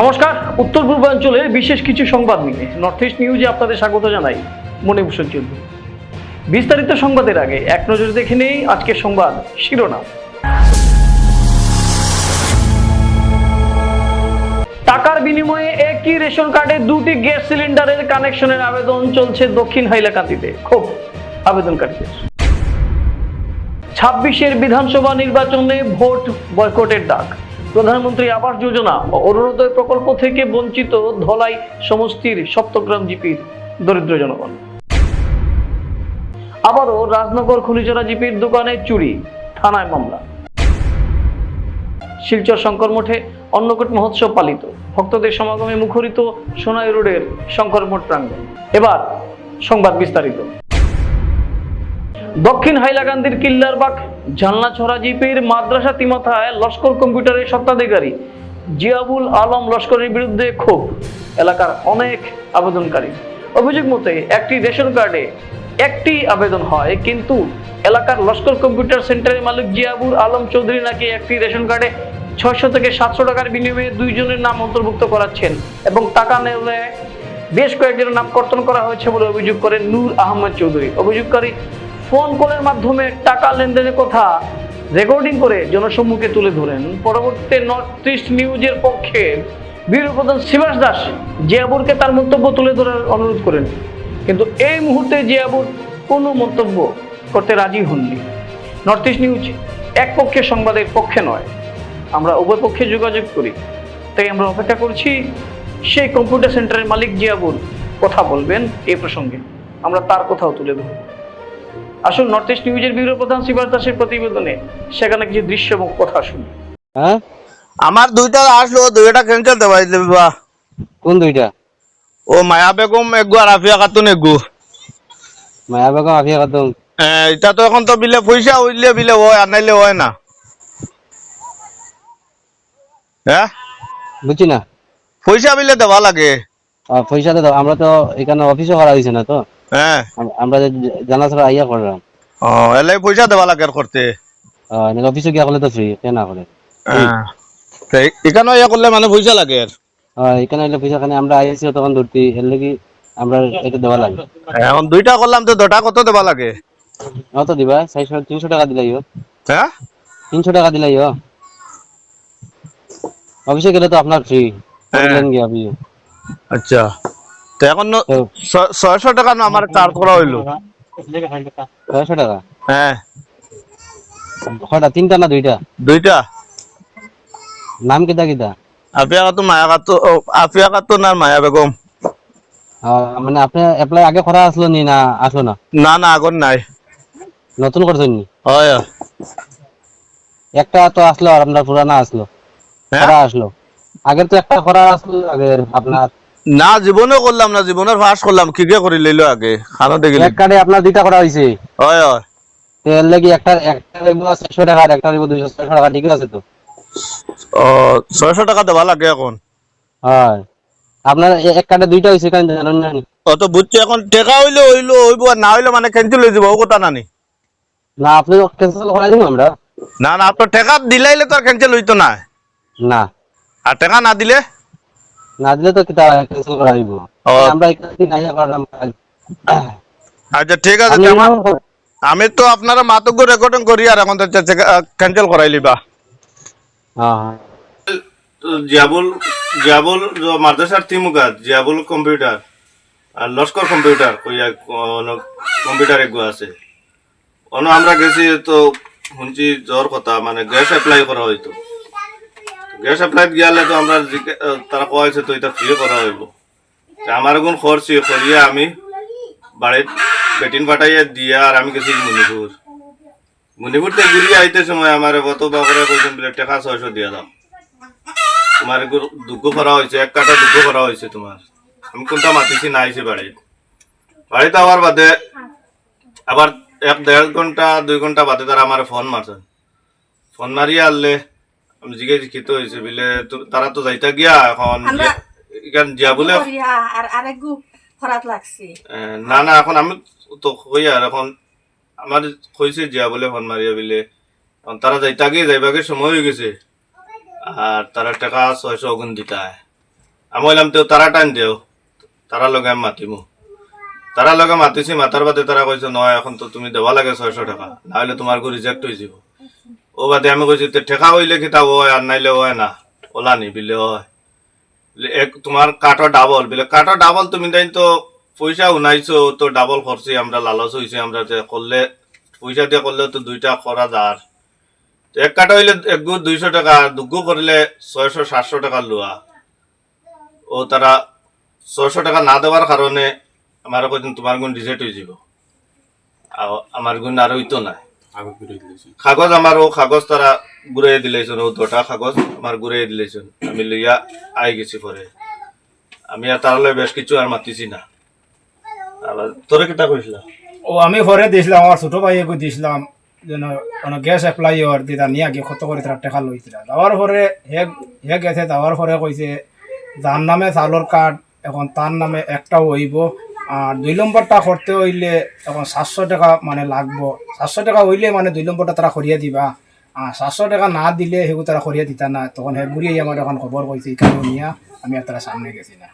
নমস্কার, উত্তর পূর্বাঞ্চলের বিশেষ কিছু সংবাদ নিয়ে নর্থ ইস্ট নিউজে আপনাদের স্বাগত জানাই মণিভূষণ চৌধুরী বিস্তারিত সংবাদের আগে এক নজর দেখে নেই আজকের সংবাদ শিরোনাম। টাকার বিনিময়ে একই রেশন কার্ডে দুটি গ্যাস সিলিন্ডারের কানেকশনের আবেদন চলছে দক্ষিণ হাইলাকান্দিতে। খুব আবেদনকারীদের। ছাব্বিশের বিধানসভা নির্বাচনে ভোট বয়কটের ডাক প্রধানমন্ত্রী আবাস যোজনা অরুণোদয় প্রকল্প থেকে বঞ্চিত ধলাই সমষ্টির সপ্তগ্রাম জিপির দরিদ্র জনগণ। আবারও রাজনগর খনিজরা জিপির দোকানে চুরি, থানায় মামলা। শিলচর শঙ্কর মঠে অন্নকূট মহোৎসব পালিত। ভক্তদের সমাগমে মুখরিত সোনাই রোডের শঙ্কর মঠ প্রাঙ্গণ। এবার সংবাদ বিস্তারিত। দক্ষিণ হাইলাকান্দির কিল্লারবাগ জালনা ছড়া জিপির মাদ্রাসা তিমাথায় লস্কর কম্পিউটারের সত্ত্বাধিকারী জিয়াবুল আলম লস্করের বিরুদ্ধে ক্ষোভ। এলাকার অনেক আবেদনকারী। অভিযোগ মতে, একটি রেশন কার্ডে একটি আবেদন হয়, কিন্তু এলাকার লস্কর কম্পিউটার সেন্টারের মালিক জিয়াবুল আলম চৌধুরী নাকি একটি রেশন কার্ডে ছয়শো থেকে সাতশো টাকার বিনিময়ে দুইজনের নাম অন্তর্ভুক্ত করাচ্ছেন এবং টাকা নেওয়া বেশ কয়েকজনের নাম কর্তন করা হয়েছে বলে অভিযোগ করেন নূর আহমদ চৌধুরী। অভিযোগকারী ফোন কলের মাধ্যমে টাকা লেনদেনের কথা রেকর্ডিং করে জনসম্মুখে তুলে ধরেন পরবর্তীতে নর্থ ইস্ট নিউজের পক্ষে বীর প্রধান শিবাস দাস জিয়াবুরকে তার মন্তব্য তুলে ধরার অনুরোধ করেন। কিন্তু এই মুহূর্তে জিয়াবুর কোনো মন্তব্য করতে রাজি হননি। নর্থ ইস্ট নিউজ এক পক্ষের সংবাদের পক্ষে নয়, আমরা উভয় পক্ষে যোগাযোগ করি। তাই আমরা অপেক্ষা করছি, সেই কম্পিউটার সেন্টারের মালিক জিয়াবুল কথা বলবেন এই প্রসঙ্গে। আমরা তার কথাও তুলে ধরব। আসুন নর্থ ইস্ট নিউজের ব্যুরো প্রধান শিবাস দাসের প্রতিবেদনে সেখানে কিছু দৃশ্য এবং কথা শুনি। হ্যাঁ? আমার দুইটা আসলো দুইটা ক্যান্সেল দেওয়া বা কোন দুইটা? ও মায়া বেগম এগু আর আফিয়া খাতুন এগু। মায়া বেগম আফিয়া খাতুন? হ্যাঁ, এটা তো এখন তো বিলে পয়সা হইলে বিলে হয় আর নাইলে হয় না। হ্যাঁ? বুঝছি না। পয়সা বিলে দেওয়া লাগে। পয়সা তো। আমরা তো এখানে অফিসও করা হয়েছে না তো? হ্যাঁ। আম- আমরা জানা ছাড়া আইয়া করলাম। ও এলে পয়সা দেওয়া লাগে করতে। অফিসে গিয়া করলে তো ফ্রি কে না করে। হ্যাঁ। এখানে ইয়া করলে মানে পয়সা লাগে এখানে এলে পয়সা খানে আমরা আইসি তখন ধরতি এর লাগি আমরা এটা দেওয়া লাগে। এখন দুইটা করলাম তো দুটা কত দেওয়া লাগে? অত দিবা? চারশো তিনশো টাকা দিলাই হ্যাঁ? তিনশো টাকা দিলাই অফিসে গেলে তো আপনার ফ্রি গিয়া অফিসে আচ্ছা। তো এখন ন- ছয়শো টাকা না আমার চার্জ করা হইল। ছয়শো টাকা হ্যাঁ। কয়টা? তিনটা না দুইটা? দুইটা। নাম কিতা কিতা? খাতুন মায়া ও, আফিয়া খাতুন আর মায়া বেগম? মানে আপনি আগে করা আসলো নি না আসলো না? না না আগর নাই। নতুন করছেন নি? হয়। একটা তো আসলো আর আপনার পুরানা আসলো হ্যাঁ? করা আসলো আগের তো একটা করা আসলো আগের আপনার না জীবনে করলাম না জীবনের ফাঁস করলাম কি কে করি লইলো আগে খানো দেখি এক কার্ডে আপনার দুইটা করা হয়েছে হয় হয়। তো এর লাগি একটা একটা দেবো চারশো টাকা আর একটা দেবো দুইশো ছয়শো টাকা ঠিক আছে তো? ও ছয়শো টাকা দেওয়া লাগে এখন। হয়। আপনার এক কার্ডে দুইটা হয়েছে কেন জানেন না ও তো বুঝছি এখন টেকা হইলে হইল হইব না হইলে মানে ক্যান্সেল হয়ে যাব ও কথা নানি না। আপনি ক্যান্সেল করাই দিব আমরা। না না আপনার টেকা দিলাইলে তো আর ক্যান্সেল হইতো না। না। আর টেকা না দিলে? না দিলে তো কিতা ক্যান্সেল করা দিব ও। আমরা এখানে থেকে আইয়া করলাম আচ্ছা ঠিক আছে আমি তো আপনারা মাতব্য রেকর্ডিং করি আর এখন তো ক্যান্সেল করাই লিবা। হ্যাঁ। জিয়াবুল জিয়াবুল মাদ্রাসার তিমুগাত জিয়াবুল কম্পিউটার আর লস্কর কম্পিউটার কইয়া কম্পিউটার এগু আছে। অন্য আমরা গেছি তো শুনছি জ্বর কথা মানে গ্যাস এপ্লাই করা হইতো। গ্যাস এপ্লাই গিয়ালে তো আমরা তারা কোয়া হয়েছে তো এটা ফ্রি করা হইব? আমার এখন খরচি করিয়া আমি বাড়ির বেটিন পাঠাইয়া দিয়া আর আমি গেছি মণিপুর মণিপুর থেকে ঘুরিয়ে আইতে সময় আমার কত বা করে কইছেন বলে টাকা ছয়শো দিয়া দাও। তোমার দুঃখ করা হয়েছে এক কাটা দুঃখ করা হয়েছে তোমার। আমি কোনটা মাতিছি না আইসি বাড়িতে বাড়িতে আবার বাদে আবার এক দেড় ঘণ্টা, দুই ঘণ্টা বাদে তারা আমার ফোন মারছেন ফোন মারিয়া আনলে আমি জিজ্ঞেস শিক্ষিত হয়েছে বলে তারা তো যাইতা গিয়া এখন। এখান যা বলে। আর আরেক গু খরাত লাগছে। না না এখন আমি তো কই আর এখন আমার কইছে জিয়া বলে ফোন মারিয়া বিলে। এখন তারা যাইতা গিয়ে যাইবাগে সময় হয়ে গেছে। আর তারা টাকা ছয়শো অগুন দিতা আমি বললাম তো তারা টাইম দেও তারা লগে আমি মাতিমু। তারা লগে মাতিছি মাতার বাদে তারা কইছে নয় এখন তো তুমি দেওয়া লাগে ছয়শো টাকা। নাহলে তোমার গো রিজেক্ট হয়ে যাব। ও বাদে আমি কইছি ঠেকা হইলে কিতা হয় আর নাইলে হয় না? ওলা নি, বিলে হয়। এক তোমার কাটো ডাবল। বলে, কাটো ডাবল তুমি তাই তো পয়সা উনাইছো, তো ডাবল খরচি আমরা লালচ হয়েছে আমরা যে করলে, পয়সা দিয়ে করলে তো দুইটা করা যার। এক কাটা হইলে এক গু দুইশো টাকা দুগু করলে ছয়শো, সাতশো টাকা লোয়া। ও তারা ছয়শো টাকা না দেওয়ার কারণে আমার কদিন তোমার গুণ রিজেক্ট হয়ে যাব আমার গুণ আর হইতো না। কাগজ আমার ও কাগজ তারা ঘুরাই দিলেছেন ও দুটা কাগজ আমার ঘুরাই দিলেছেন। আমি লইয়া আই গেছি পরে আমি আর তার বেশ কিছু আর মাতিছি না। আবার তোরে কিতা কইছিলা ও আমি ঘরে দিয়েছিলাম আমার ছোট ভাইকে দিয়েছিলাম যেন কোনো গ্যাস এপ্লাই হওয়ার দিতা নিয়ে গিয়ে কত করে তারা টাকা লইছিল যাওয়ার পরে হে হে গেছে যাওয়ার পরে কইছে যার নামে চাউলের কার্ড এখন তার নামে একটাও হইব। আর দুই নম্বরটা করতে হইলে এখন সাতশো টাকা মানে লাগবো। সাতশো টাকা হইলে মানে দুই নম্বরটা তারা করিয়ে দিবা। আর সাতশো টাকা না দিলে সেগুলো তারা করিয়ে দিতা না। তখন হে ঘুরিয়ে আমার এখন খবর কইছে এখানে নিয়ে আমি আর তারা সামনে গেছি না।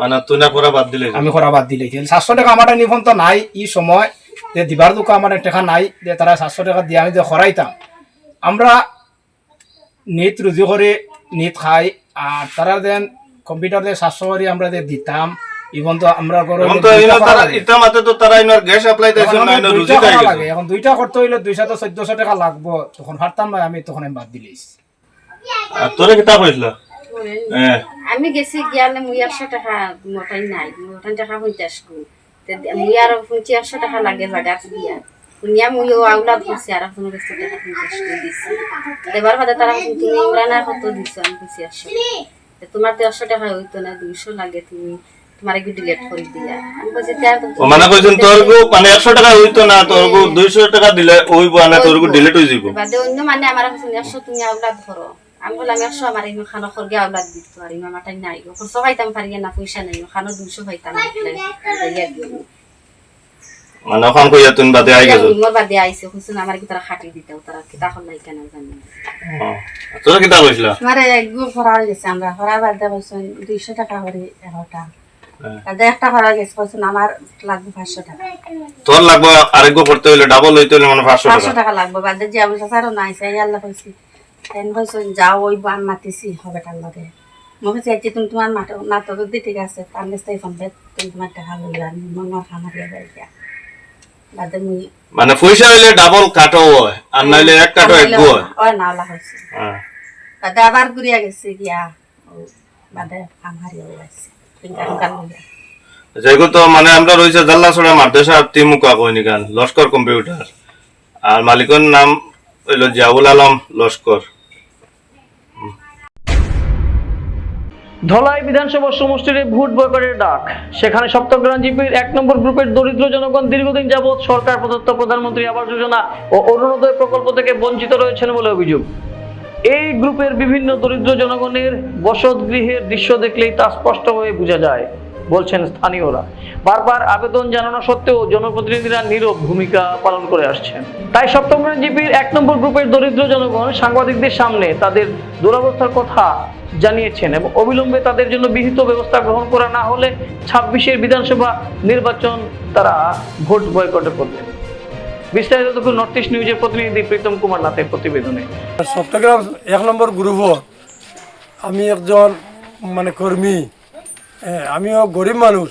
মানে তুই বাদ দিলে আমি করা বাদ দিলে সাতশো টাকা আমার নিফোন তো নাই ই সময়। যে দিবার দোকা আমার টাকা নাই যে তারা সাতশো টাকা দিয়ে আমি যে খরাইতাম আমরা নিত রুজি করে নিত খাই আর তারা দেন কম্পিউটার দিয়ে সাতশো করে আমরা দিতাম ইভন তো আমরা এখন তো ইনো তারা ইটা মাতে তো তারা ইনোর গ্যাস অ্যাপ্লাই দিয়েছেন না ইনো রুজি খাই লাগে। এখন দুইটা করতে হইলে দুইশো তো চোদ্দশো টাকা লাগবো। তখন হারতাম না আমি তখন আমি বাদ আর তোরে কিতা কইছিলা হ্যাঁ। আমি গেছি গিয়ালে মুই একশো টাকা মোটাই নাই। মোটাই টাকা গুণ মুই আর পঞ্চাশ একশো টাকা লাগে জায়গা দিয়া। শুনিয়া মুই ও আউলা ধরছি আর এখন টাকা দিছি। দেবার বাদে তারা তুমি ইমরানার কত দিছো? আমি কইছি একশো টাকা। তোমার একশো টাকা হইতো না দুইশো লাগে তুমি। তোমার একটু ডিলেট করে দিয়া। আমি মানে কইছেন তোর গো মানে 100 টাকা হইতো না তোর গো 200 টাকা দিলে ওইব না তোর গো ডিলিট হই যাব বাদে অন্য মানে আমার কাছে একশো তুমি আউলাদ ধরো। আমি বললাম একশো আমার ইনো খানো খরগে আউলাদ দিত আর ইনো আমারটাই নাই। খরচ পাইতাম পারি না পয়সা নাই খানো দুশো পাইতাম মানে ওখান কইয়া তুমি বাদে আই গেছো। মোর বাদে আইসে হুসুন আমার কি তারা খাটি দিতেও তারা কি কিতা হলাই কেন জানি তোর কিতা কইছিলা মানে একগুলো খরা হয়ে গেছে আমরা খরা বাদ দিয়ে বলছেন দুইশো টাকা করে এগারোটা তাদের একটা খরা গেছে বলছেন আমার লাগবে পাঁচশো টাকা। তোর লাগবে আরেক গো করতে হইলে ডাবল হইতে হইলে মানে 500 পাঁচশো টাকা। টাকা লাগবে বাদ দিয়ে যাব স্যারও নাই সেই আল্লাহ কইছি তেন কইছেন যাও ওই বান মাতিছি হবে টার লগে। মই কৈছি আজি তুমি তোমার মাতো নাটক দি ঠিক আছে তার নেক্সট ফোন বেদ তুমি তোমার টাকা লই আনি মই মই খানা দিয়ে যাই মানে পয়সা হইলে ডাবল কাটো হয় আর নাইলে এক কাটো এক গো হয়। ওই না আল্লাহ কইছি হ্যাঁ। বাদে আবার ঘুরিয়া গেছে গিয়া বাদে ফিঙ্গার ফিঙ্গার লইয়া যেগো তো মানে আমরা মাদ্রাসা তিমুকা কইনি গান লস্কর কম্পিউটার। আর মালিকের নাম হইল জিয়াউল আলম লস্কর। ধলাই বিধানসভা সমষ্টির ভোট বয়কটের ডাক। সেখানে সপ্তগ্রাম জিপির এক নম্বর গ্রুপের দরিদ্র জনগণ দীর্ঘদিন যাবৎ সরকার, প্রদত্ত প্রধানমন্ত্রী আবাস যোজনা ও অরুণোদয় প্রকল্প থেকে বঞ্চিত রয়েছেন বলে অভিযোগ। এই গ্রুপের বিভিন্ন দরিদ্র জনগণের বসত গৃহের দৃশ্য দেখলেই তা স্পষ্ট হয়ে বোঝা যায়। বলছেন স্থানীয়রা। বারবার আবেদন জানানো সত্ত্বেও জনপ্রতিনিধিরা নীরব ভূমিকা পালন করে আসছেন। তাই সপ্তগ্রাম জিপির এক নম্বর গ্রুপের দরিদ্র জনগণ সাংবাদিকদের সামনে তাদের দুরবস্থার কথা জানিয়েছেন এবং অবিলম্বে তাদের জন্য বিহিত ব্যবস্থা গ্রহণ করা না হলে ছাব্বিশের বিধানসভা নির্বাচন তারা ভোট বয়কটে করবেন বিস্তারিত নর্থ ইস্ট নিউজের প্রতিনিধি প্রীতম কুমার নাথের প্রতিবেদনে। চট্টগ্রাম এক নম্বর গ্রুপ আমি একজন মানে কর্মী। আমিও গরিব মানুষ।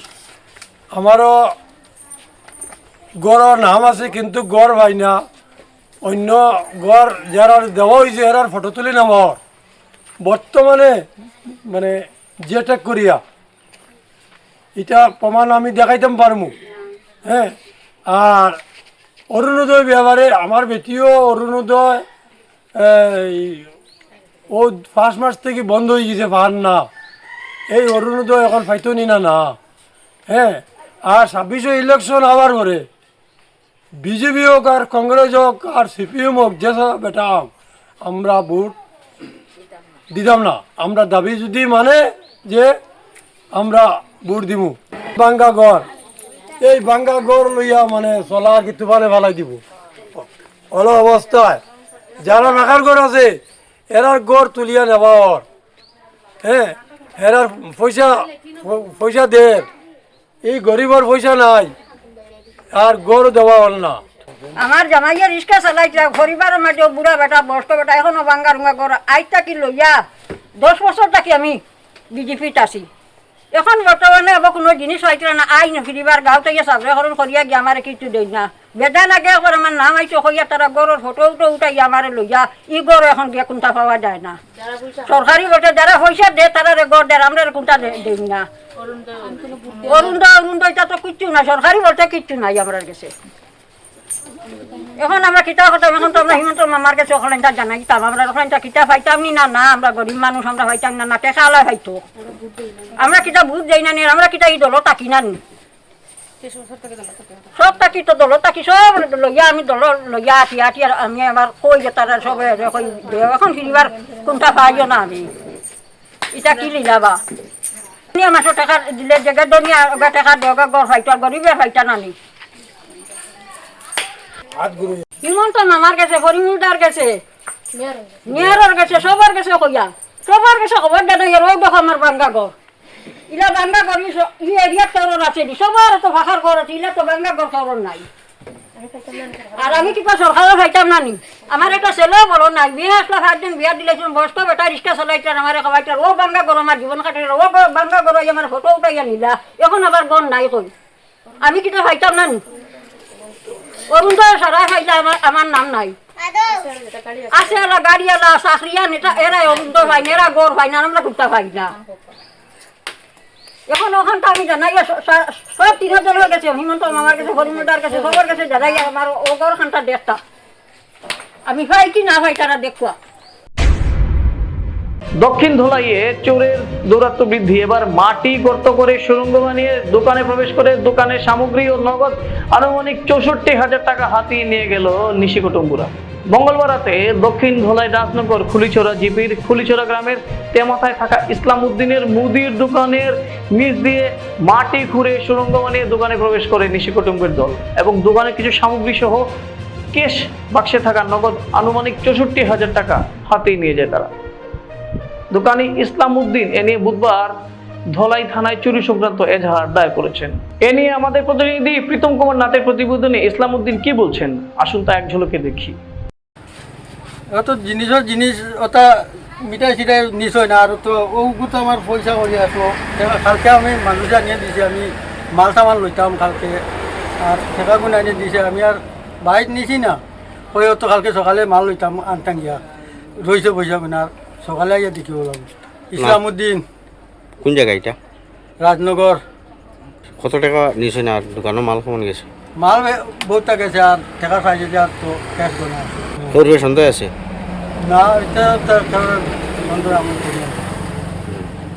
আমারও গড় নাম আছে, কিন্তু গড় ভাই না। অন্য গড় যারা দেওয়া হয়েছে এরার ফটো তুলি নাম বর্তমানে মানে জেটেক করিয়া, এটা প্রমাণ আমি দেখাইতাম পারমু। হ্যাঁ আর অরুণোদয় ব্যাপারে আমার বেটিও অরুণোদয় ও পাঁচ মাস থেকে বন্ধ হয়ে গেছে পার না এই অরুণোদয় এখন পাইতনি না না হ্যাঁ আর ছাব্বিশে ইলেকশন আবার করে বিজেপি হোক আর কংগ্রেস হোক আর সিপিএম হোক, যে বেটা আমরা ভোট দিতাম না। আমরা দাবি যদি মানে যে আমরা ভোট দিব বাঙ্গা গড় এই বাঙ্গা গড় লইয়া মানে চলা কিন্তু মানে ভালাই দিব। অল অবস্থায়, যারা রাখার গড় আছে এরার গড় তুলিয়া নেওয়ার হ্যাঁ হেরার পয়সা পয়সা দে। এই গরিবর পয়সা নাই। আর গড় দেওয়া হল না। আমার জামাইয়া রিক্সা চালাইছে ঘরিবার মাঝে বুড়া বেটা, বয়স্ক বেটা, এখনও বাঙ্গা রুঙ্গা করা আজ তাকি লইয়া? দশ বছর থাকি আমি বিজেপিত আছি। এখন বর্তমানে আবার কোনো জিনিস হয়েছিল না আই ফিরিবার গাঁও থেকে সাবরে হরণ করিয়া গিয়ে আমার কিছু দেই না। বেদা লাগে একবার আমার নাম আইছে হইয়া তারা গড়ের ফটো উটো উঠাই আমার লইয়া ই গড় এখন গিয়ে কোনটা পাওয়া যায় না। সরকারি বটে যারা পয়সা দে তারা রে গড় দেয় আমরা কোনটা দেই না। অরুণ অরুণ এটা তো কিচ্ছু না সরকারি বলতে কিচ্ছু নাই আমার কাছে এখন আমরা কিতা করতাম এখন তো আমরা হিমন্ত মামার কাছে ওখানে জানাই দিতাম আমরা ওখানে কিতা পাইতাম নি না না আমরা গরিব মানুষ আমরা পাইতাম না না টেকা আলাই পাইতো। আমরা কিতা বুঝ যাই না নি আমরা কিতা এই দল তাকি না নি। সব তাকি তো দল তাকি সব লইয়া আমি দল লইয়া আটি আটি আর আমি আবার কই যে তারা সব কই দেও এখন ফিরিবার কোনটা পাইও না আমি। এটা কি লিলাবা দুনিয়া মাসের টাকা দিলে জায়গা দুনিয়া টাকা দেওয়া গড় আর গরিবের ফাইতা নানি হিমন্ত মামার কাছে পরিমুদার কাছে নিয়ারর কাছে সবার কাছে কইয়া। সবার কাছে খবর দেন এর ওই দেখো আমার বাঙ্গা ঘর ইলা বাঙ্গা ঘর ই এরিয়া তরর আছে সবার তো ভাষার ঘর আছে, ইলা তো ঘর তরর নাই। আর আমি কিবা সরকারের খাইতাম না নি আমার একটা ছেলে বলো নাই। বিয়ে আসলে দিন, বিয়া দিলেছিল বয়স্ক বেটা রিক্সা চালাইতার আমার খাবাইতার ও বাঙ্গা ঘর আমার জীবন কাটাই ও বাঙ্গা ঘর আমার ফটো উঠাইয়া নিলা এখন আবার গন নাই কই। আমি কিটা খাইতাম না নি অরুণোদয় সারা খাইলে আমার আমার নাম নাই। আছে এলা গাড়ি এলা চাকরিয়া নেতা এরাই অরুণোদয় না এরা গড় পাই না আমরা পাই না এখন ওখানটা আমি জানাই সব তিন হাজার গেছে। হিমন্ত মামার কাছে হরিমন্দার কাছে সবার কাছে জানাই, আমার ওগর খানটা দেখতা আমি হয় কি না হয় তারা দেখুয়া দক্ষিণ ধলাইয়ে চোরের দৌরাত্ম বৃদ্ধি। এবার মাটি গর্ত করে সুরঙ্গ বানিয়ে দোকানে প্রবেশ করে দোকানের সামগ্রী ও নগদ আনুমানিক চৌষট্টি হাজার টাকা হাতিয়ে নিয়ে গেল নিশিকুটুম্বুরা। মঙ্গলবার রাতে দক্ষিণ ধলাই রাজনগর খুলিছড়া জিপির খুলিছড়া গ্রামের তেমাথায় থাকা ইসলাম উদ্দিনের মুদির দোকানের নিচ দিয়ে মাটি খুঁড়ে সুরঙ্গ বানিয়ে দোকানে প্রবেশ করে নিশিকুটুম্বের দল এবং দোকানের কিছু সামগ্রী সহ কেশ বাক্সে থাকা নগদ আনুমানিক চৌষট্টি হাজার টাকা হাতেই নিয়ে যায় তারা। দোকানি ইসলাম উদ্দিন এ নিয়ে বুধবার ধলাই থানায় চুরি সংক্রান্ত এজাহার দায়ের করেছেন। এ নিয়ে আমাদের প্রতিনিধি প্রীতম কুমার নাথের প্রতিবেদনে ইসলাম উদ্দিন কি বলছেন? আসুন তা এক ঝলকে দেখি। অত জিনিসের জিনিস ওটা মিঠাই চিঠাই নিচ হয় না। আর তো ওগু তো আমার পয়সা করে আসো কালকে আমি মানুষ আনিয়ে দিছে, আমি মাল সামাল লইতাম কালকে। আর ঠেকা গুণ আনিয়ে দিছে, আমি আর বাইক নিছি না। ওই তো কালকে সকালে মাল লইতাম আনতাম গিয়া। রয়েছে পয়সা গুণ আর সকালে আইয়া দেখিব লাগবে ইসলামউদ্দিন। কোন জায়গা এটা? রাজনগর। কত টাকা নিছে না? আর দোকানের মাল কেমন গেছে? মাল বে- বহুতটা গেছে আর ঠেকা চাইছে যে আর তো ক্যাশ করে আছে তোর সন্দেহ আছে? না এটা তো কারণ বন্ধ আমি।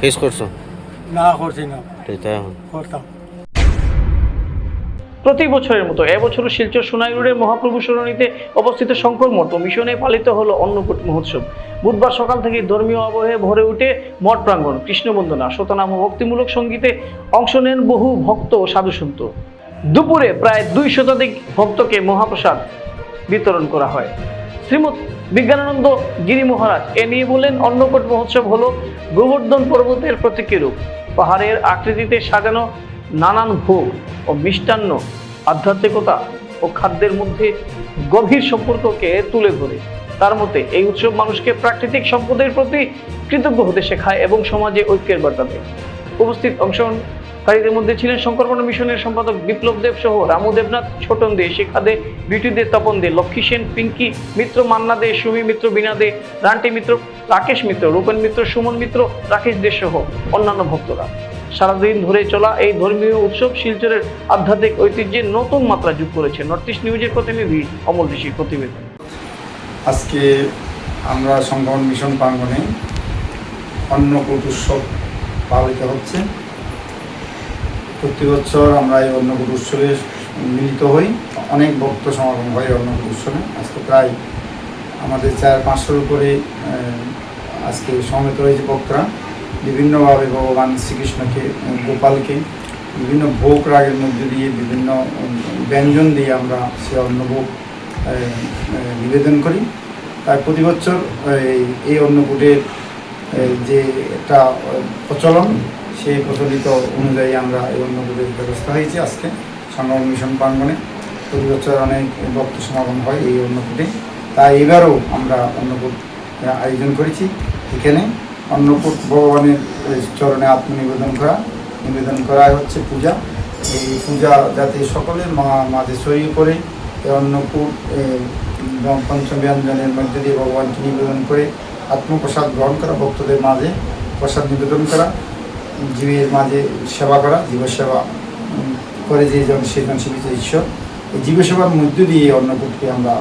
ফেস করছ? না করছি না। করতাম। প্রতি বছরের মতো এবছরও শিলচর সোনাইরুড়ের মহাপ্রভু সরণিতে অবস্থিত শঙ্কর মঠ মিশনে পালিত হলো অন্নকূট মহোৎসব। বুধবার সকাল থেকে ধর্মীয় আবহে ভরে উঠে মঠ প্রাঙ্গণ কৃষ্ণ বন্দনা শতনাম ভক্তিমূলক সঙ্গীতে অংশ নেন বহু ভক্ত ও সাধুসন্ত দুপুরে প্রায় দুই শতাধিক ভক্তকে মহাপ্রসাদ বিতরণ করা হয়। শ্রীমৎ বিজ্ঞানানন্দ গিরি মহারাজ এ নিয়ে বলেন অন্নকূট মহোৎসব হলো গোবর্ধন পর্বতের প্রতীকী রূপ। পাহাড়ের আকৃতিতে সাজানো নানান ভোগ ও মিষ্টান্ন, আধ্যাত্মিকতা ও খাদ্যের মধ্যে গভীর সম্পর্ককে তুলে ধরে। তার মতে, এই উৎসব মানুষকে প্রাকৃতিক সম্পদের প্রতি কৃতজ্ঞ হতে শেখায় এবং সমাজে ঐক্যের বার্তা দেয়। উপস্থিত অংশগ্রহণকারীদের মধ্যে ছিলেন শঙ্করপণ মিশনের সম্পাদক বিপ্লব দেব সহ রামু দেবনাথ, ছোটন দে, শিখা দে বিউটি দে, তপন দে, লক্ষ্মী সেন, পিঙ্কি মিত্র, মান্না দে, সুমি মিত্র বিনা দে, রান্টি মিত্র, রাকেশ মিত্র, রূপেন মিত্র, সুমন মিত্র, রাকেশ দে সহ অন্যান্য ভক্তরা। সারাদিন ধরে চলা এই ধর্মীয় উৎসব শিলচরের আধ্যাত্মিক ঐতিহ্যের নতুন মাত্রা যোগ করেছে নর্থ ইস্ট নিউজের প্রতিনিধি অমল ঋষির প্রতিবেদন। আজকে আমরা সংগঠন মিশন প্রাঙ্গণে অন্নকূট উৎসব পালিত হচ্ছে। প্রতি বছর আমরা এই অন্নকূট উৎসবে মিলিত হই। অনেক ভক্ত সমাগম হয় অন্নকূট উৎসবে। আজকে প্রায় আমাদের চার পাঁচশোর উপরে আজকে সমবেত হয়েছে ভক্তরা। বিভিন্নভাবে ভগবান শ্রীকৃষ্ণকে, গোপালকে, বিভিন্ন ভোগ রাগের মধ্যে দিয়ে বিভিন্ন ব্যঞ্জন দিয়ে আমরা সে অন্নভোগ নিবেদন করি। তাই প্রতি বছর এই- অন্নকূটের যে একটা প্রচলন, সেই প্রচলিত অনুযায়ী আমরা এই অন্নকূটের ব্যবস্থা হয়েছে আজকে সংগ্রাম মিশন প্রাঙ্গণে। প্রতি বছর অনেক ভক্ত সমাগম হয় এই অন্নকূটে। তাই এবারও আমরা অন্নকূট আয়োজন করেছি। এখানে অন্নকূট ভগবানের চরণে আত্মনিবেদন করা, নিবেদন করা হচ্ছে পূজা। এই পূজা যাতে সকলের মা- মাঝে পড়ে এই অন্নকূট পঞ্চব্যঞ্জনের মধ্যে দিয়ে ভগবানকে নিবেদন করে আত্মপ্রসাদ গ্রহণ করা, ভক্তদের মাঝে প্রসাদ নিবেদন করা, জীবের মাঝে সেবা করা জীবসেবা করে যে জন সেজন সেবিত ঈশ্বর। এই জীবসেবার মধ্য দিয়ে অন্নকূটকে আমরা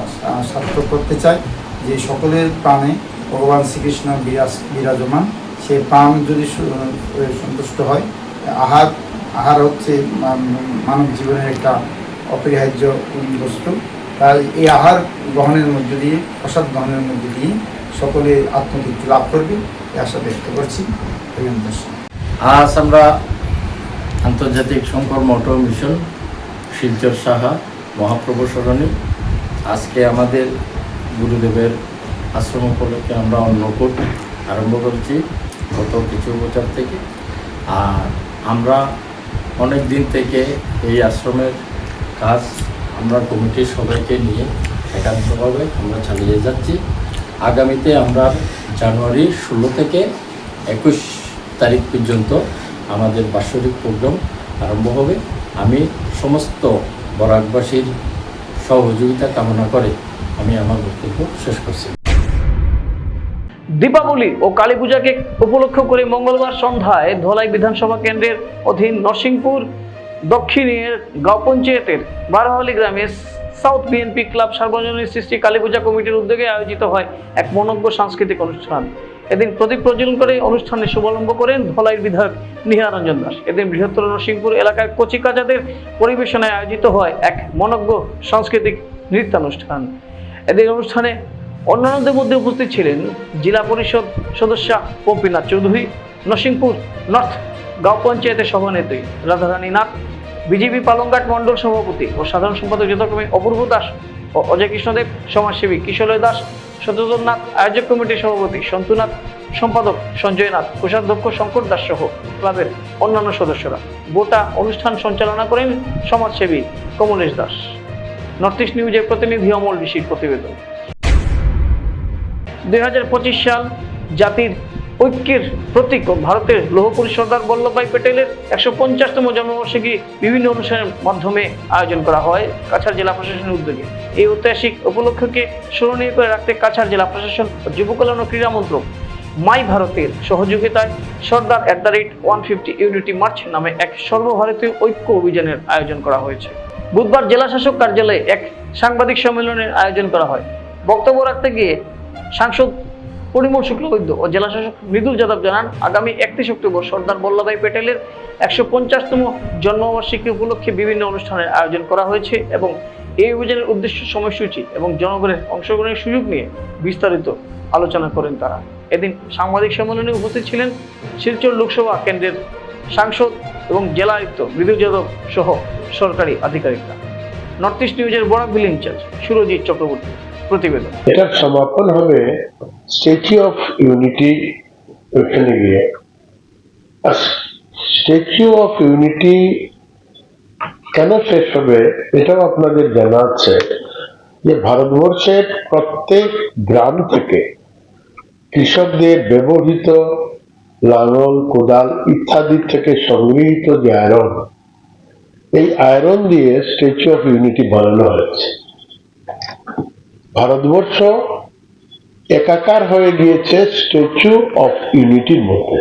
সার্থক করতে চাই যে সকলের প্রাণে ভগবান শ্রীকৃষ্ণ বিরাজ বিরাজমান। সেই প্রাণ যদি সন্তুষ্ট হয়, আহার আহার হচ্ছে মানব জীবনের একটা অপরিহার্য বস্তু। তাই এই আহার গ্রহণের মধ্য দিয়ে, প্রসাদ গ্রহণের মধ্য দিয়ে সকলে আত্মতৃপ্তি লাভ করবে। এই আশা ব্যক্ত করছি। আজ আমরা আন্তর্জাতিক শঙ্কর মঠ মিশন, শিলচর সাহা, মহাপ্রভু স্মরণে আজকে আমাদের গুরুদেবের আশ্রম উপলক্ষে আমরা অন্নকূট আরম্ভ করেছি গত কিছু বছর থেকে। আর আমরা অনেক দিন থেকে এই আশ্রমের কাজ আমরা কমিটির সবাইকে নিয়ে একান্তভাবে আমরা চালিয়ে যাচ্ছি। আগামীতে আমরা জানুয়ারি ষোলো থেকে একুশ তারিখ পর্যন্ত আমাদের বাৎসরিক প্রোগ্রাম আরম্ভ হবে। আমি সমস্ত বরাকবাসীর সহযোগিতা কামনা করে আমি আমার বক্তব্য শেষ করছি। দীপাবলি ও কালী পূজাকে উপলক্ষ করে মঙ্গলবার সন্ধ্যায় ধলাই বিধানসভা কেন্দ্রের অধীন নরসিংপুর দক্ষিণের গাঁও পঞ্চায়েতের বারোহালি গ্রামে সাউথ বিএনপি ক্লাব সার্বজনীন সৃষ্টি কালী পূজা কমিটির উদ্যোগে আয়োজিত হয় এক মনজ্ঞ সাংস্কৃতিক অনুষ্ঠান। এদিন প্রদীপ প্রজ্বলন করে অনুষ্ঠানে শুভারম্ভ করেন ধলাইয়ের বিধায়ক নিহারঞ্জন দাস। এদিন বৃহত্তর নরসিংপুর এলাকায় কচিকাচাদের পরিবেশনায় আয়োজিত হয় এক মনজ্ঞ সাংস্কৃতিক নৃত্যানুষ্ঠান। এদিন অনুষ্ঠানে অন্যান্যদের মধ্যে উপস্থিত ছিলেন জেলা পরিষদ সদস্যা পম্পিনাথ চৌধুরী, নরসিংপুর নর্থ গাঁও পঞ্চায়েতের সভানেত্রী রাধারানী নাথ, বিজেপি পালংঘাট মণ্ডল সভাপতি ও সাধারণ সম্পাদক যথাক্রমে অপূর্ব দাস ও অজয় কৃষ্ণদেব, সমাজসেবী কিশোরয় দাস সচেতন নাথ, আয়োজক কমিটির সভাপতি সন্তুনাথ সম্পাদক সঞ্জয় নাথ, কোষাধ্যক্ষ শঙ্কর দাস সহ ক্লাবের অন্যান্য সদস্যরা। গোটা অনুষ্ঠান সঞ্চালনা করেন সমাজসেবী কমলেশ দাস। নর্থ ইস্ট নিউজের প্রতিনিধি অমল ঋষির প্রতিবেদন। দুই হাজার পঁচিশ সাল জাতির ঐক্যের প্রতীক ভারতের লৌহপুরুষ সর্দার বল্লভভাই প্যাটেলের একশো পঞ্চাশতম জন্মবার্ষিকী বিভিন্ন অনুষ্ঠানের মাধ্যমে আয়োজন করা হয় কাছাড় জেলা প্রশাসনের উদ্যোগে। এই ঐতিহাসিক উপলক্ষকে স্মরণীয় করে রাখতে কাছাড় জেলা প্রশাসন ও যুব কল্যাণ ও ক্রীড়া মন্ত্রক মাই ভারতের সহযোগিতায় Sardar at the rate one fifty unity march নামে এক সর্বভারতীয় ঐক্য অভিযানের আয়োজন করা হয়েছে। বুধবার জেলা শাসক কার্যালয়ে এক সাংবাদিক সম্মেলনের আয়োজন করা হয়। বক্তব্য রাখতে গিয়ে সাংসদ পরিমল শুক্লবৈদ্য ও জেলা শাসক মৃদুল যাদব জানান, আগামী একত্রিশ অক্টোবর সর্দার বল্লভভাই প্যাটেলের একশো পঞ্চাশতম জন্মবার্ষিকী উপলক্ষে বিভিন্ন অনুষ্ঠানের আয়োজন করা হয়েছে এবং এই অভিযানের উদ্দেশ্য সময়সূচি এবং জনগণের অংশগ্রহণের সুযোগ নিয়ে বিস্তারিত আলোচনা করেন তারা। এদিন সাংবাদিক সম্মেলনে উপস্থিত ছিলেন শিলচর লোকসভা কেন্দ্রের সাংসদ এবং জেলা আয়ুক্ত মৃদুল যাদব সহ সরকারি আধিকারিকরা। নর্থ ইস্ট নিউজের বড় বিল ইনচার্জ সুরজিৎ চক্রবর্তী। প্রতিবেদন। এটার সমাপন হবে স্ট্যাচু অফ ইউনিটি ওখানে গিয়ে। স্ট্যাচু অফ ইউনিটি কেন শেষ হবে এটাও আপনাদের জানা আছে যে ভারতবর্ষের প্রত্যেক গ্রাম থেকে কৃষকদের ব্যবহৃত লাঙল, কোদাল ইত্যাদি থেকে সংগৃহীত যে আয়রন, এই আয়রন দিয়ে স্ট্যাচু অফ ইউনিটি বানানো হয়েছে। ভারতবর্ষ একাকার হয়ে গিয়েছে স্ট্যাচু অফ ইউনিটির মধ্যে।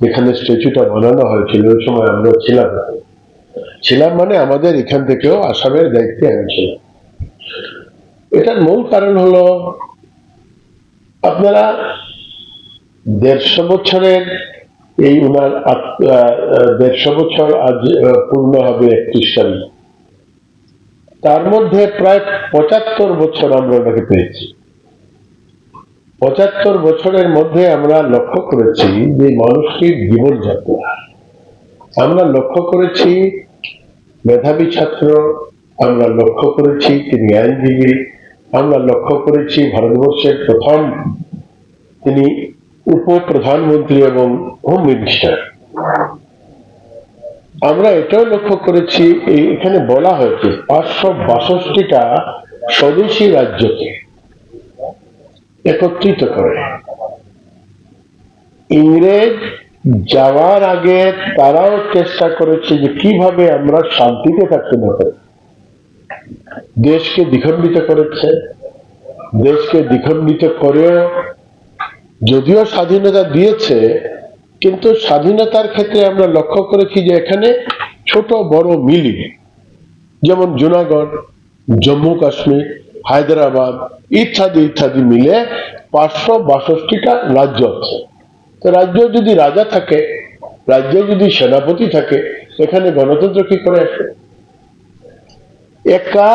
যেখানে স্ট্যাচুটা বানানো হয়েছিল, ওই সময় আমরা ছিলাম না। ছিলাম মানে আমাদের এখান থেকেও আসামের দায়িত্বে আমি ছিলাম। এটার মূল কারণ হলো, আপনারা দেড়শো বছরের এই উনার দেড়শো বছর আজ পূর্ণ হবে একত্রিশ তারিখ। তার মধ্যে প্রায় পঁচাত্তর বছর আমরা ওনাকে পেয়েছি। পঁচাত্তর বছরের মধ্যে আমরা লক্ষ্য করেছি যে মানুষটির জীবনযাত্রা। আমরা লক্ষ্য করেছি মেধাবী ছাত্র, আমরা লক্ষ্য করেছি তিনি আইনজীবী, আমরা লক্ষ্য করেছি ভারতবর্ষের প্রথম তিনি উপপ্রধানমন্ত্রী এবং হোম মিনিস্টার আমরা এটাও লক্ষ্য করেছি এখানে বলা হয়েছে পাঁচশো বাষট্টিটা স্বদেশী রাজ্যকে একত্রিত করে। ইংরেজ যাওয়ার আগে তারাও চেষ্টা করেছে যে কীভাবে আমরা শান্তিতে থাকতে না পারি। দেশকে দ্বিখণ্ডিত করেছে, দেশকে দ্বিখণ্ডিত করেও যদিও স্বাধীনতা দিয়েছে কিন্তু স্বাধীনতার ক্ষেত্রে আমরা লক্ষ্য করেছি যে এখানে ছোট বড় মিলি যেমন জুনাগড়, জম্মু কাশ্মীর, হায়দ্রাবাদ, ইত্যাদি ইত্যাদি মিলে পাঁচশো বাষট্টিটা রাজ্য আছে। তো রাজ্য যদি রাজা থাকে, রাজ্য যদি সেনাপতি থাকে, এখানে গণতন্ত্র কি করে আসে? একা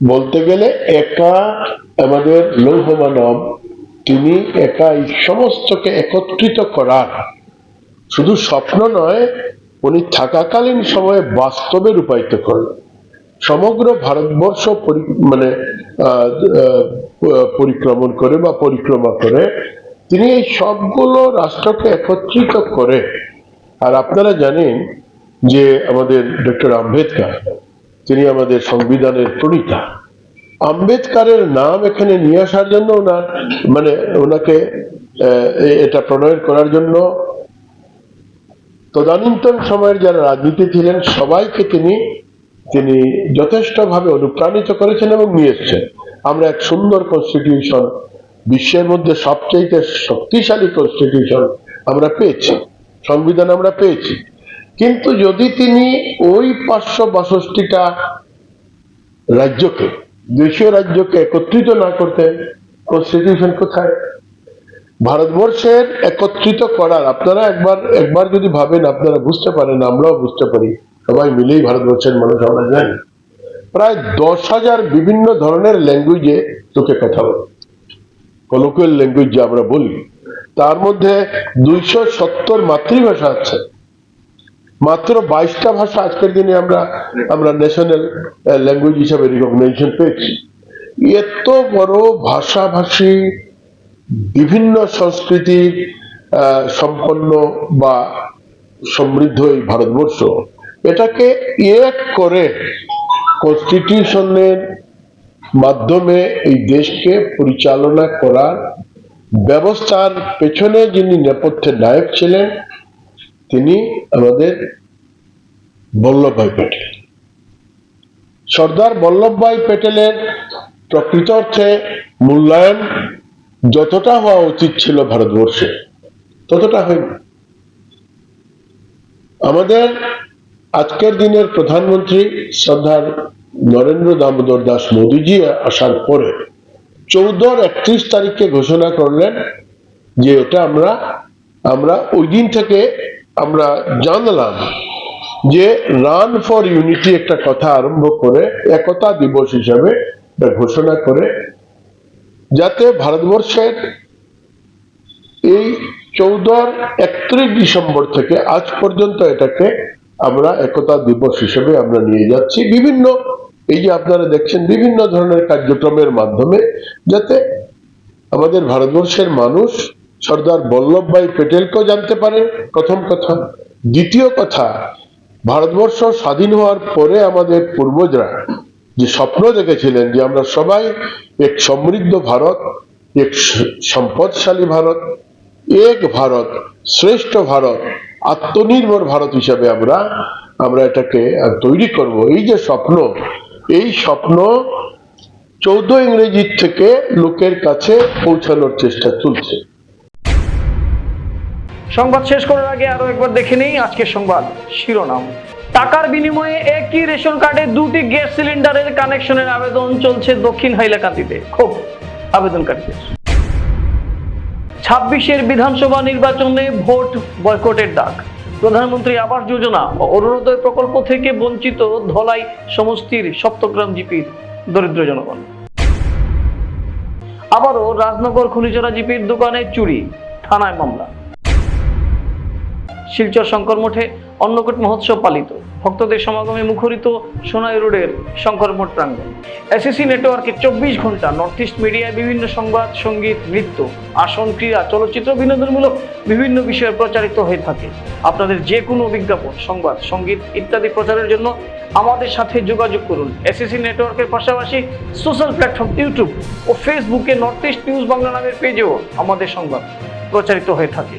বলতে গেলে একা আমাদের লৌহ মানব তিনি একা এই সমস্তকে একত্রিত করার। শুধু স্বপ্ন নয়, উনি থাকাকালীন সময়ে বাস্তবে রূপায়িত করলেন সমগ্র ভারতবর্ষ মানে পরিক্রমণ করে বা পরিক্রমা করে, তিনি এই সবগুলো রাষ্ট্রকে একত্রিত করে। আর আপনারা জানেন যে আমাদের ডক্টর আম্বেদকর, তিনি আমাদের সংবিধানের প্রণীতা। আম্বেদকারের নাম এখানে নিয়ে আসার জন্য ওনার মানে ওনাকে এটা প্রণয়ন করার জন্য তদানীন্তন সময়ের যারা রাজনীতি ছিলেন, সবাইকে তিনি তিনি যথেষ্টভাবে অনুপ্রাণিত করেছেন এবং নিয়ে এসছেন। আমরা এক সুন্দর কনস্টিটিউশন বিশ্বের মধ্যে সবচেয়ে শক্তিশালী কনস্টিটিউশন আমরা পেয়েছি, সংবিধান আমরা পেয়েছি। কিন্তু যদি তিনি ওই পাঁচশো বাষট্টিটা রাজ্যকে দেশীয় রাজ্যকে একত্রিত না করতে কনস্টিটিউশন কোথায়? ভারতবর্ষের একত্রিত করার, আপনারা একবার একবার যদি ভাবেন, আপনারা বুঝতে পারেন, আমরাও বুঝতে পারি। সবাই মিলেই ভারতবর্ষের মানুষ, আমরা জানি। প্রায় দশ হাজার বিভিন্ন ধরনের ল্যাঙ্গুয়েজে তোকে কথা বলে। কলোকুয়াল ল্যাঙ্গুয়েজ যে আমরা বলি। তার মধ্যে দুইশো সত্তর মাতৃভাষা আছে। মাত্র বাইশটা ভাষা আজকের দিনে আমরা আমরা ন্যাশনাল ল্যাঙ্গুয়েজ হিসাবে রিকগনাইজেশন পেয়েছি। এত বড় ভাষাভাষী বিভিন্ন সংস্কৃতির সম্পন্ন বা সমৃদ্ধ এই ভারতবর্ষ। এটাকে এক করে কনস্টিটিউশনের মাধ্যমে এই দেশকে পরিচালনা করার ব্যবস্থার পেছনে যিনি নেপথ্যের নায়ক ছিলেন তিনি আমাদের বল্লভভাই প্যাটেল। সর্দার বল্লভভাই প্যাটেলের প্রকৃত অর্থে মূল্যায়ন যতটা হওয়া উচিত ছিল ভারতবর্ষে, ততটা হয়নি। আমাদের আজকের দিনের প্রধানমন্ত্রী সর্দার নরেন্দ্র দামোদর দাস মোদীজি আসার পরে চৌদ্দর একত্রিশ তারিখে ঘোষণা করলেন যে এটা আমরা আমরা ওই দিন থেকে আমরা জানলাম যে রান ফর ইউনিটি একটা কথা আরম্ভ করে একতা দিবস হিসাবে ঘোষণা করে, যাতে ভারতবর্ষের এই চৌদ্দর একত্রিশ ডিসেম্বর থেকে আজ পর্যন্ত এটাকে আমরা একতা দিবস হিসেবে আমরা নিয়ে যাচ্ছি। বিভিন্ন, এই যে আপনারা দেখছেন বিভিন্ন ধরনের কার্যক্রমের মাধ্যমে, যাতে আমাদের ভারতবর্ষের মানুষ সর্দার বল্লভভাই প্যাটেলকেও জানতে পারে প্রথম কথা। দ্বিতীয় কথা, ভারতবর্ষ স্বাধীন হওয়ার পরে আমাদের পূর্বজরা যে স্বপ্ন দেখেছিলেন যে আমরা সবাই এক সমৃদ্ধ ভারত, এক সম্পদশালী ভারত, এক ভারত, শ্রেষ্ঠ ভারত, আত্মনির্ভর ভারত হিসাবে আমরা আমরা এটাকে তৈরি করব। এই যে স্বপ্ন, এই স্বপ্ন চৌদ্দ ইংরেজির থেকে লোকের কাছে পৌঁছানোর চেষ্টা চলছে। সংবাদ শেষ করার আগে আরও একবার দেখে নেই আজকের সংবাদ শিরোনাম। টাকার বিনিময়ে একই রেশন কার্ডে দুটি গ্যাস সিলিন্ডারের কানেকশনের আবেদন চলছে দক্ষিণ হাইলাকান্দিতে। খুব আবেদনকারীদের। ছাব্বিশের বিধানসভা নির্বাচনে ভোট বয়কটের ডাক প্রধানমন্ত্রী আবাস যোজনা ও অরুণোদয় প্রকল্প থেকে বঞ্চিত ধলাই সমষ্টির সপ্তগ্রাম জিপির দরিদ্র জনগণ। আবারও রাজনগর খনিচড়া জিপির দোকানে চুরি, থানায় মামলা। শিলচর শঙ্কর মঠে অন্নকূট মহোৎসব পালিত। ভক্তদের সমাগমে মুখরিত সোনাই রোডের শঙ্কর মঠ প্রাঙ্গণ। এসএসসি নেটওয়ার্কে চব্বিশ ঘণ্টা নর্থ ইস্ট মিডিয়ায় বিভিন্ন সংবাদ, সংগীত, নৃত্য, আসন, ক্রীড়া, চলচ্চিত্র, বিনোদনমূলক বিভিন্ন বিষয়ে প্রচারিত হয়ে থাকে। আপনাদের যে কোনো বিজ্ঞাপন, সংবাদ, সংগীত ইত্যাদি প্রচারের জন্য আমাদের সাথে যোগাযোগ করুন এসএসসি নেটওয়ার্কের পাশাপাশি সোশ্যাল প্ল্যাটফর্ম ইউটিউব ও ফেসবুকে নর্থ ইস্ট নিউজ বাংলা নামের পেজেও আমাদের সংবাদ প্রচারিত হয়ে থাকে।